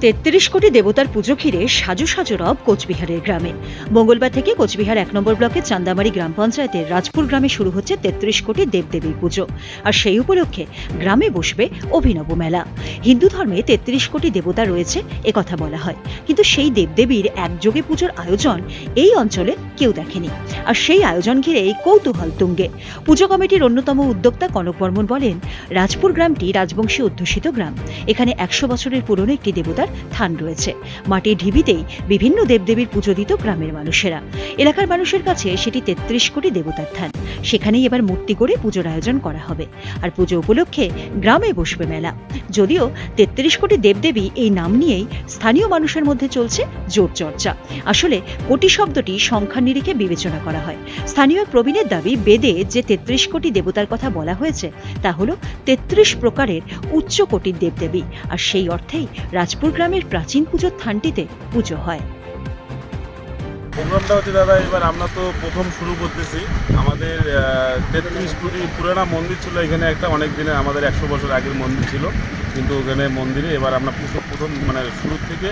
তেত্রিশ কোটি দেবতার পুজো ঘিরে সাজু সাজু রব কোচবিহারের গ্রামে। মঙ্গলবার থেকে কোচবিহার এক নম্বর ব্লকের চান্দামারি গ্রাম পঞ্চায়েতের রাজপুর গ্রামে শুরু হচ্ছে তেত্রিশ কোটি দেবদেবীর পুজো। আর সেই উপলক্ষে গ্রামে বসবে অভিনব মেলা। হিন্দু ধর্মে তেত্রিশ কোটি দেবতা রয়েছে একথা বলা হয়। কিন্তু সেই দেবদেবীর একযোগে পুজোর আয়োজন এই অঞ্চলে কেউ দেখেনি। আর সেই আয়োজন ঘিরেই কৌতূহল তুঙ্গে। পুজো কমিটির অন্যতম উদ্যোক্তা কনক বর্মন বলেন, রাজপুর গ্রামটি রাজবংশী অধ্যুষিত গ্রাম। এখানে একশো বছরের পুরনো একটি দেবতার থান রয়েছে। মাটির ঢিবিতেই বিভিন্ন দেবদেবীর পুজো দিত গ্রামের মানুষেরা। এলাকার মানুষের কাছে সেটি তেত্রিশ কোটি দেবতার থান। সেখানেই এবার মূর্তি করে পুজোর আয়োজন করা হবে। আর পুজো উপলক্ষে গ্রামে বসবে মেলা। যদিও তেত্রিশ কোটি দেবদেবী এই নাম নিয়েই স্থানীয় মানুষের মধ্যে চলছে জোর চর্চা। আসলে কোটি শব্দটি সংখ্যার নিরিখে বিবেচনা করা হয়। স্থানীয় প্রবীণের দাবি, বেদে যে তেত্রিশ কোটি দেবতার কথা বলা হয়েছে, তা হলো তেত্রিশ প্রকারের উচ্চ কোটির দেবদেবী, আর সেই অর্থেই রাজপুর গ্রামের প্রাচীন পুজোর থানটিতে পুজো হয়। প্রোগ্রামটা হচ্ছে, দাদা, এবার আমরা তো প্রথম শুরু করতেছি। আমাদের তেত্রিশ কোটি পুরানা মন্দির ছিল, এখানে একটা অনেক দিনের, আমাদের একশো বছর আগের মন্দির ছিল। কিন্তু ওখানে মন্দিরে এবার আমরা প্রথম মানে শুরু থেকে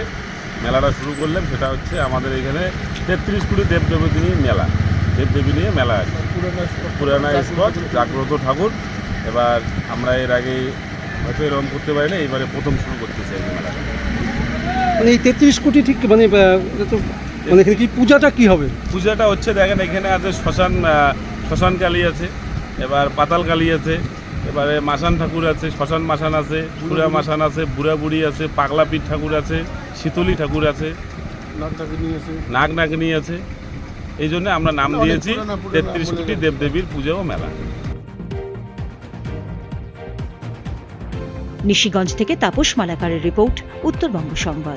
মেলাটা শুরু করলাম, সেটা হচ্ছে আমাদের এখানে তেত্রিশ কোটি দেবদেবী মেলা। দেবদেবী নিয়ে মেলা আছে। পুরানা স্পট। জাগ্রত ঠাকুর। এবার আমরা এর আগে হয়তো এরকম করতে পারি না এবারে প্রথম শুরু করতেছি এই মেলা মানে এই তেত্রিশ কোটি ঠিক মানে তো মানে এখানে কি পূজাটা কি হবে? পূজাটা হচ্ছে দেখেন এখানে আছে শ্মশান শ্মশান কালী আছে এবার পাতাল কালী আছে এবারে মাসান ঠাকুর আছে শ্মশান মাসান আছে বুড়া মাসান আছে বুড়া বুড়ি আছে পাগলা পীঠ ঠাকুর আছে শীতলী ঠাকুর আছে নাগ নাগিনী আছে। এই জন্য আমরা নাম দিয়েছি তেত্রিশ কোটি দেবদেবীর পুজো ও মেলা। নিশিগঞ্জ থেকে তাপস মালাকারের রিপোর্ট উত্তরবঙ্গ সংবাদ।